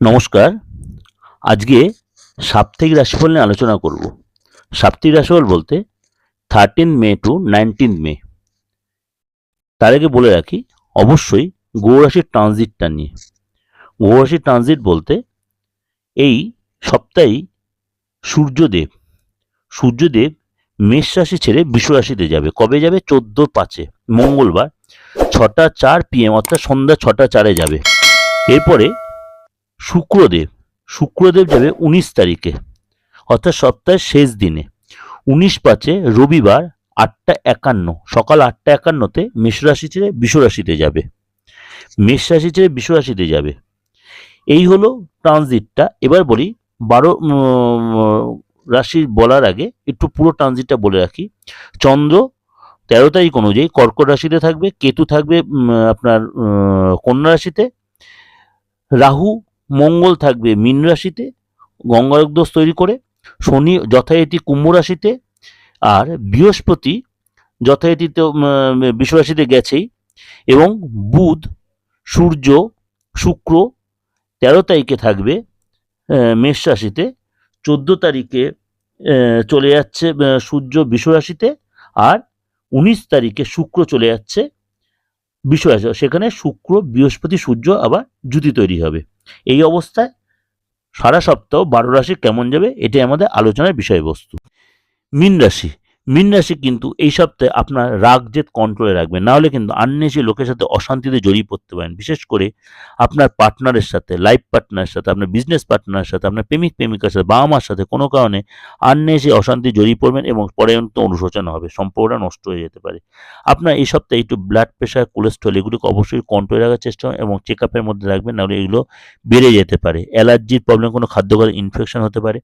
নমস্কার। আজকে সাপ্তাহিক রাশিফল নিয়ে আলোচনা করব। সাপ্তাহিক রাশিফল বলতে thirteen May to nineteen May. তার আগে বলে রাখি, অবশ্যই গৌরাশির ট্রানজিটটা নিয়ে। গৌরাশির ট্রানজিট বলতে এই সপ্তাহেই সূর্যদেব। সূর্যদেব মেষ রাশি ছেড়ে বিশ্ব রাশিতে যাবে। কবে যাবে? চোদ্দ পাঁচে, মঙ্গলবার। ছটা চার পিএম অর্থাৎ সন্ধ্যা ছটা চারে যাবে। এরপরে শুক্রদেব শুক্রদেব যাবে উনিশ তারিখে, অর্থাৎ সপ্তাহের শেষ দিনে। উনিশ পাঁচে রবিবার আটটা একান্ন, সকাল আটটা একান্নতে মেষ রাশি ছেড়ে বিষ রাশিতে যাবে। মেষ রাশি ছেড়ে বিষ রাশিতে যাবে। এই হলো ট্রানজিটটা। এবার বলি, বারো রাশি বলার আগে একটু পুরো ট্রানজিটটা বলে রাখি। চন্দ্র তেরো তারিখ অনুযায়ী কর্কট রাশিতে থাকবে, কেতু থাকবে আপনার কন্যা রাশিতে। রাহু মঙ্গল থাকবে মীন রাশিতে গঙ্গারক দোষ তৈরি করে, শনি যথারীতি কুম্ভ রাশিতে, আর বৃহস্পতি যথারীতিতে বিশ্ব রাশিতে গেছেই, এবং বুধ, সূর্য, শুক্র তেরো তারিখে থাকবে মেষ রাশিতে, চোদ্দ তারিখে চলে যাচ্ছে সূর্য বিশ্ব রাশিতে, আর উনিশ তারিখে শুক্র চলে যাচ্ছে বিশ্বরাশি সেখানে শুক্র, বৃহস্পতি, সূর্য আবার জুতি তৈরি হবে। এই অবস্থায় সারা সপ্তাহ বারো রাশি কেমন যাবে? এটি আমাদের আলোচনার বিষয়বস্তু। মীন রাশি মীন রাশি কিন্তু এই সপ্তাহে আপনার রাগ জেদ কন্ট্রোলে রাখবেন। না হলে কিন্তু আন্নেসি লোকের সাথে অশান্তিতে জড়িয়ে পড়তে পারেন। বিশেষ করে আপনার পার্টনারের সাথে লাইফ পার্টনারের সাথে, আপনার বিজনেস পার্টনারের সাথে, আপনার প্রেমিক প্রেমিকার সাথে, বাবা মার সাথে কোনো কারণে আন্নেসি অশান্তি জড়িয়ে পড়বেন এবং পরে কিন্তু অনুশোচনা হবে সম্পর্কটা নষ্ট হয়ে যেতে পারে। আপনার এই সপ্তাহে একটু ব্লাড প্রেশার কোলেস্ট্রল এগুলোকে অবশ্যই কন্ট্রোলে রাখার চেষ্টা করুন এবং চেক আপের মধ্যে রাখবেন, নাহলে এগুলো বেড়ে যেতে পারে। অ্যালার্জির প্রবলেম কোনো খাদ্যগত ইনফেকশন হতে পারে।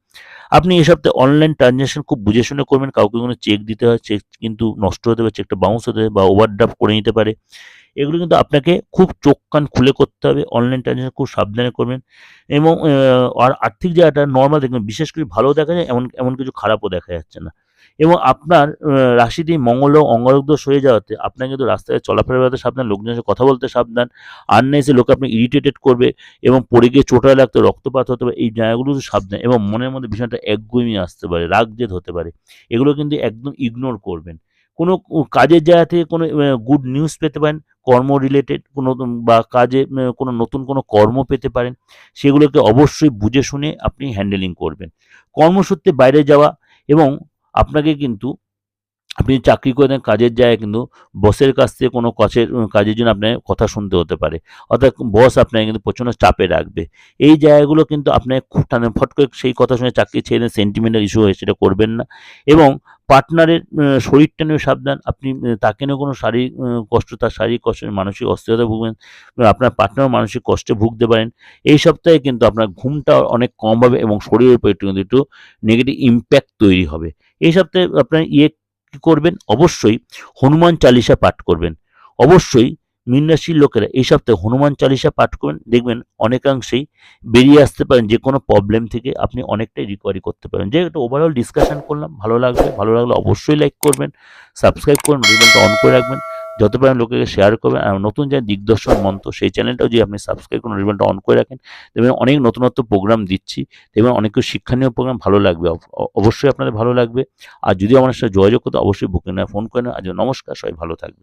আপনি এই সপ্তাহে অনলাইন ট্রানজ্যাকশন খুব বুঝে শুনে করবেন, কাউকে কোনো চেক দিতে হয় চেক কিন্তু নষ্ট হতে পারে চেকটা বাউন্স হতে পারে বা ওভারড্রাফট করে নিতে পারে। এগুলো কিন্তু আপনাকে খুব চোখ কান খুলে করতে হবে অনলাইন ট্রানজাকশন খুব সাবধানে করবেন। এবং আর আর্থিক জায়গাটা নর্মাল দেখবেন, বিশেষ করে ভালো দেখা যায়, এমন এমন কিছু খারাপও দেখা যাচ্ছে না। এবং আপনার রাশিতে মঙ্গল ও অঙ্গারক হয়ে যাওয়াতে আপনাকে কিন্তু রাস্তায় চলাফেরা বেড়াতে সাবধান, লোকজনের সাথে কথা বলতে সাবধান আর না এসে লোক আপনি ইরিটেটেড করবে এবং পড়ে গিয়ে চোটা লাগতে রক্তপাত হতে পারে, এই জায়গাগুলো তো সাবধান এবং মনের মধ্যে ভীষণ একটা একগুমি আসতে পারে রাগ জেদ হতে পারে। এগুলো কিন্তু একদম ইগনোর করবেন। কোনো কাজের জায়গা থেকে কোনো গুড নিউজ পেতে পারেন, কর্ম রিলেটেড কোনো বা কাজে কোনো নতুন কোনো কর্ম পেতে পারেন, সেগুলোকে অবশ্যই বুঝে শুনে আপনি হ্যান্ডেলিং করবেন। কর্মসূত্রে বাইরে যাওয়া এবং আপনাকে কিন্তু আপনি চাকরি করে দেন, কাজের জায়গায় কিন্তু বসের কাছ থেকে কোনো কাজের কাজের জন্য আপনাকে কথা শুনতে হতে পারে। অর্থাৎ বস আপনাকে কিন্তু প্রচণ্ড চাপে রাখবে। এই জায়গাগুলো কিন্তু আপনাকে খুব টানে, ফট করে সেই কথা শুনে চাকরি ছেড়ে সেন্টিমেন্টাল ইস্যু হয়ে সেটা করবেন না। এবং পার্টনারের শরীরটা নিয়ে সাবধান, আপনি তাকে নিয়ে কোনো শারীরিক কষ্ট, তার শারীরিক কষ্ট মানসিক অস্থিরতা ভুগবেন আপনার পার্টনার মানসিক কষ্টে ভুগতে পারেন। এই সপ্তাহে কিন্তু আপনার ঘুমটা অনেক কম হবে এবং শরীরের উপর একটু কিন্তু একটু নেগেটিভ ইম্প্যাক্ট তৈরি হবে। এই সপ্তাহে আপনার ইয়ে কি করবেন? অবশ্যই হনুমান চালিসা পাঠ করবেন। অবশ্যই মীন রাশির লোকেরা এই সপ্তাহে হনুমান চালিসা পাঠ করবেন। দেখবেন অনেকাংশেই বেরিয়ে আসতে পারেন, যে কোনো প্রবলেম থেকে আপনি অনেকটাই রিকভারি করতে পারেন। যে একটা ওভারঅল ডিসকাশন করলাম, ভালো লাগবে ভালো লাগলে অবশ্যই লাইক করবেন সাবস্ক্রাইব করুন রিবেলটা অন করে রাখবেন। যত পারেন লোকেকে শেয়ার করবেন আর নতুন যে দিগদর্শন মন্ত্র, সেই চ্যানেলটাও যদি আপনি সাবস্ক্রাইব করুন রিবেলটা অন করে রাখেন, দেখবেন অনেক নতুনত্ব প্রোগ্রাম দিচ্ছি। দেখবেন অনেক শিক্ষণীয় প্রোগ্রাম ভালো লাগবে, অব- অবশ্যই আপনাদের ভালো লাগবে। আর যদি আমার সাথে যোগাযোগ করতে অবশ্যই বুকিং ফোন করেন আজ নমস্কার, সবাই ভালো থাকবে